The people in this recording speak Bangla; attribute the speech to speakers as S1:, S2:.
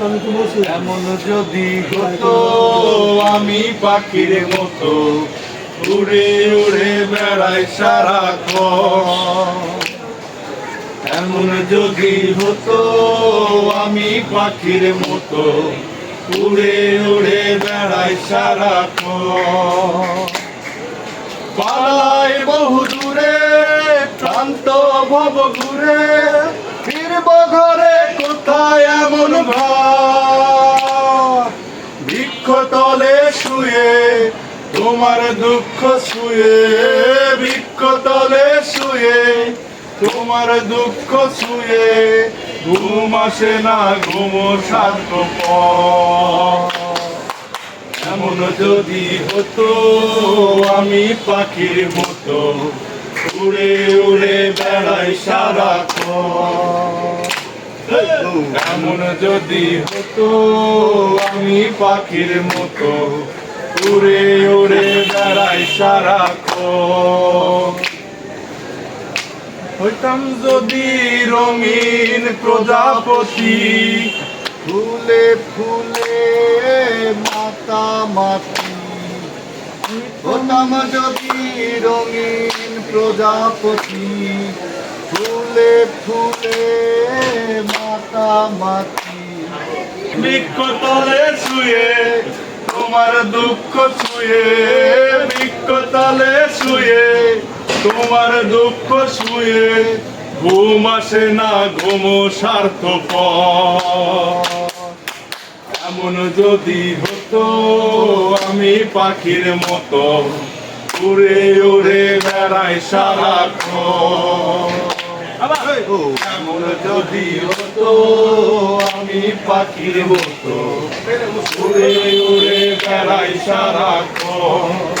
S1: এমন যদি হতো, আমি পাখির মতো উড়ে উড়ে বেড়াই সারা এমন যদি হতো, আমি পাখির মতো উড়ে উড়ে বেড়াই সারাক্ষণ। পালাই বহু দূরে, ক্লান্ত ভব ঘুরে, ফিরব ঘরে কোথায় এমন বৃক্ষ তলে শুয়ে, তোমার দুঃখ শুয়ে বৃক্ষ তলে শুয়ে, তোমার দুঃখ শুয়ে ঘুম আসে না ঘুম শান্ত এমন যদি হতো, আমি পাখির মতো উড়ে উড়ে বেড়াই সারা এমন যদি হতো, আমি পাখির মতো উড়ে উড়ে বেড়াই সারা হইতাম যদি রঙিন প্রজাপতি, ফুলে ফুলে মাতামাতি হতাম যদি রঙিন প্রজাপতি ফুলে ফুলে মাতামাতি বৃক্ষ তলে শুয়ে তোমার দুঃখ শুয়ে বৃক্ষ তলে শুয়ে তোমার দুঃখ শুয়ে ঘুম আসে না ঘুম স্বার্থপ এমন যদি হতো, আমি পাখির মতো উড়ে উড়ে বেড়াই সারাক্ষণ। যদি হতো আমি পাখির মতো। উড়ে উড়ে বেড়াই সারাক্ষণ।